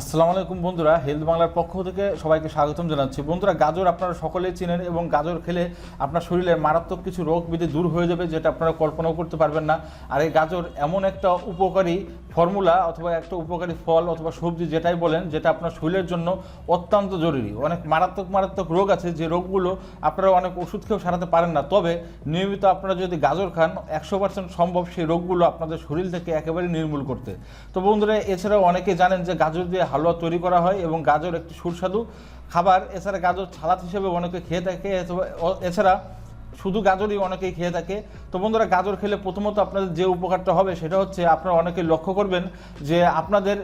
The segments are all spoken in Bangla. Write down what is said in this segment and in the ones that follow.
আসসালামু আলাইকুম বন্ধুরা হেলথ বাংলার পক্ষ থেকে সবাইকে স্বাগতম জানাচ্ছি। বন্ধুরা, গাজর আপনারা সকলেই চিনেন এবং গাজর খেলে আপনার শরীরে মারাত্মক কিছু রোগ বিধি দূর হয়ে যাবে যেটা আপনারা কল্পনাও করতে পারবেন না। আর এই গাজর এমন একটা উপকারী ফর্মুলা অথবা একটা উপকারী ফল অথবা সবজি যেটাই বলেন, যেটা আপনার শরীরের জন্য অত্যন্ত জরুরি। অনেক মারাত্মক মারাত্মক রোগ আছে, যে রোগগুলো আপনারা অনেক ওষুধ খেয়েও সারাতে পারেন না। তবে নিয়মিত আপনারা যদি গাজর খান, একশো পার্সেন্ট সম্ভব সেই রোগগুলো আপনাদের শরীর থেকে একেবারে নির্মূল করতে। তো বন্ধুরা, এছাড়াও অনেকে জানেন যে গাজর দিয়ে হালুয়া তৈরি করা হয় এবং গাজর একটি সুস্বাদু খাবার। এছাড়া গাজর সালাদ হিসেবে অনেকে খেয়ে থাকে, এছাড়া শুধু গাজরই অনেকেই খেয়ে থাকে। তো বন্ধুরা, গাজর খেলে প্রথমত আপনাদের যে উপকারটা হবে সেটা হচ্ছে আপনারা অনেকে লক্ষ্য করবেন যে আপনাদের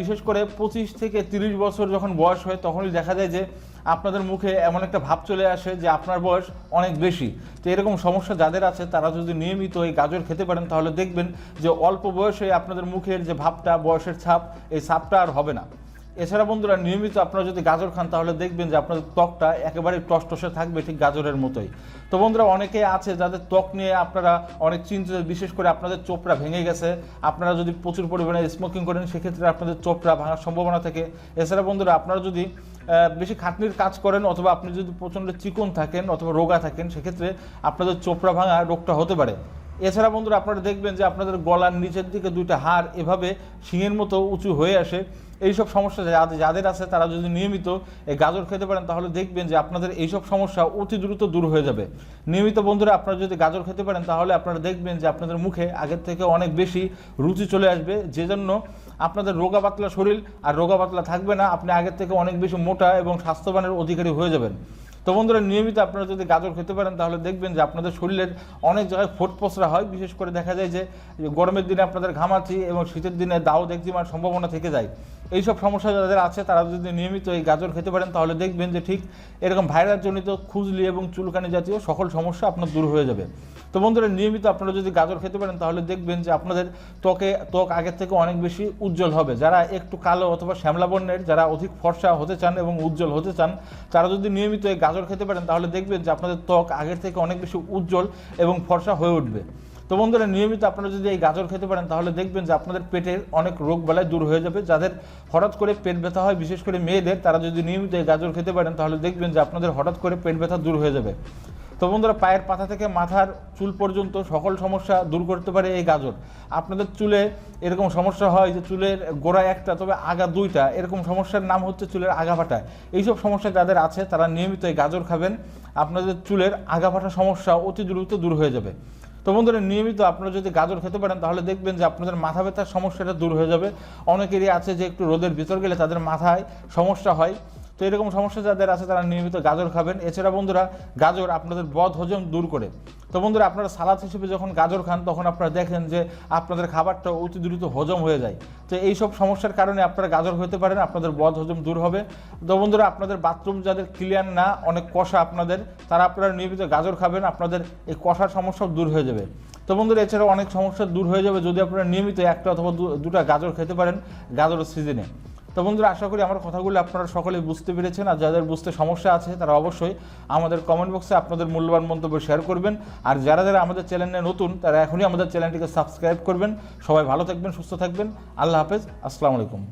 বিশেষ করে পঁচিশ থেকে তিরিশ বছর যখন বয়স হয়, তখনই দেখা যায় যে আপনাদের মুখে এমন একটা ভাব চলে আসে যে আপনার বয়স অনেক বেশি। তো এরকম সমস্যা যাদের আছে, তারা যদি নিয়মিত এই গাজর খেতে পারেন, তাহলে দেখবেন যে অল্প বয়সে আপনাদের মুখের যে ভাবটা, বয়সের ছাপ, এই ছাপটা আর হবে না। এছাড়া বন্ধুরা, নিয়মিত আপনারা যদি গাজর খান, তাহলে দেখবেন যে আপনাদের ত্বকটা একেবারে টসটসে থাকবে ঠিক গাজরের মতোই। তো বন্ধুরা, অনেকে আছে যাদের ত্বক নিয়ে আপনারা অনেক চিন্তিত, বিশেষ করে আপনাদের চোপড়া ভেঙে গেছে। আপনারা যদি প্রচুর পরিমাণে স্মোকিং করেন, সেক্ষেত্রে আপনাদের চোপড়া ভাঙার সম্ভাবনা থাকে। এছাড়া বন্ধুরা, আপনারা যদি বেশি খাটনির কাজ করেন অথবা আপনি যদি প্রচণ্ড চিকন থাকেন অথবা রোগা থাকেন, সেক্ষেত্রে আপনাদের চোপড়া ভাঙা রোগটা হতে পারে। এছাড়া বন্ধুরা আপনারা দেখবেন যে আপনাদের গলার নিচের দিকে দুইটা হাড় এভাবে শিঙের মতো উঁচু হয়ে আসে। এইসব সমস্যা যাদের আছে, তারা যদি নিয়মিত এই গাজর খেতে পারেন, তাহলে দেখবেন যে আপনাদের এইসব সমস্যা অতি দ্রুত দূর হয়ে যাবে। নিয়মিত বন্ধুরা, আপনারা যদি গাজর খেতে পারেন, তাহলে আপনারা দেখবেন যে আপনাদের মুখে আগের থেকে অনেক বেশি রুচি চলে আসবে। যে জন্য আপনাদের রোগা পাতলা শরীর আর রোগা পাতলা থাকবে না, আপনি আগের থেকে অনেক বেশি মোটা এবং স্বাস্থ্যবানের অধিকারী হয়ে যাবেন। তো বন্ধুরা, নিয়মিত আপনারা যদি গাজর খেতে পারেন, তাহলে দেখবেন যে আপনাদের শরীরের অনেক জায়গায় ফোট পসরা হয়। বিশেষ করে দেখা যায় যে গরমের দিনে আপনাদের ঘামাচি এবং শীতের দিনে দাও একজিমার সম্ভাবনা থেকে যায়। এইসব সমস্যা যাদের আছে, তারা যদি নিয়মিত এই গাজর খেতে পারেন, তাহলে দেখবেন যে ঠিক এরকম ভাইরাসজনিত খুজলি এবং চুলকানি জাতীয় সকল সমস্যা আপনার দূর হয়ে যাবে। তো বন্ধুরা, নিয়মিত আপনারা যদি গাজর খেতে পারেন, তাহলে দেখবেন যে আপনাদের ত্বকে, ত্বক আগের থেকে অনেক বেশি উজ্জ্বল হবে। যারা একটু কালো অথবা শ্যামলা বর্ণের, যারা অধিক ফর্সা হতে চান এবং উজ্জ্বল হতে চান, তারা যদি নিয়মিত এই গাজর খেতে পারেন, তাহলে দেখবেন যে আপনাদের ত্বক আগের থেকে অনেক বেশি উজ্জ্বল এবং ফর্সা হয়ে উঠবে। তো বন্ধুরা, নিয়মিত আপনারা যদি এই গাজর খেতে পারেন, তাহলে দেখবেন যে আপনাদের পেটের অনেক রোগ বালাই দূর হয়ে যাবে। যাদের হঠাৎ করে পেট ব্যথা হয়, বিশেষ করে মেয়েদের, তারা যদি নিয়মিত এই গাজর খেতে পারেন, তাহলে দেখবেন যে আপনাদের হঠাৎ করে পেট ব্যথা দূর হয়ে যাবে। তো বন্ধুরা, পায়ের পাতা থেকে মাথার চুল পর্যন্ত সকল সমস্যা দূর করতে পারে এই গাজর। আপনাদের চুলে এরকম সমস্যা হয় যে চুলের গোড়া একটা, তবে আগা দুইটা, এরকম সমস্যার নাম হচ্ছে চুলের আগাভাটা এইসব সমস্যা যাদের আছে, তারা নিয়মিত এই গাজর খাবেন। আপনাদের চুলের আগাভাটা সমস্যা অতি দ্রুত দূর হয়ে যাবে। তো বন্ধুরা, নিয়মিত আপনারা যদি গাজর খেতে পারেন, তাহলে দেখবেন যে আপনাদের মাথা ব্যথার সমস্যাটা দূর হয়ে যাবে। অনেকেরই আছে যে একটু রোদের ভিতর গেলে তাদের মাথায় সমস্যা হয়। তো এরকম সমস্যা যাদের আছে তারা নিয়মিত গাজর খাবেন। এছাড়া বন্ধুরা, গাজর আপনাদের বদ হজম দূর করে। তো বন্ধুরা, আপনারা সালাদ হিসেবে যখন গাজর খান, তখন আপনারা দেখেন যে আপনাদের খাবারটা অতি দ্রুত হজম হয়ে যায়। তো এই সব সমস্যার কারণে আপনারা গাজর হতে পারেন, আপনাদের বদ হজম দূর হবে। তো বন্ধুরা, আপনাদের বাথরুম যাদের ক্লিয়ার না, অনেক কষা আপনাদের, তারা আপনারা নিয়মিত গাজর খাবেন, আপনাদের এই কষার সমস্যাও দূর হয়ে যাবে। তো বন্ধুরা, এছাড়াও অনেক সমস্যা দূর হয়ে যাবে যদি আপনারা নিয়মিত একটা অথবা দুটা গাজর খেতে পারেন, গাজরের সিজনে তো বন্ধুরা, আশা করি আমার কথাগুলো আপনারা সকলে বুঝতে পেরেছেন আর যাদের বুঝতে সমস্যা আছে তারা অবশ্যই আমাদের কমেন্ট বক্সে আপনাদের মূল্যবান মন্তব্য শেয়ার করবেন। আর যারা যারা আমাদের চ্যানেলে নতুন, তারা এখনই আমাদের চ্যানেলটিকে সাবস্ক্রাইব করবেন। সবাই ভালো থাকবেন, সুস্থ থাকবেন। আল্লাহ হাফেজ, আসসালামু আলাইকুম।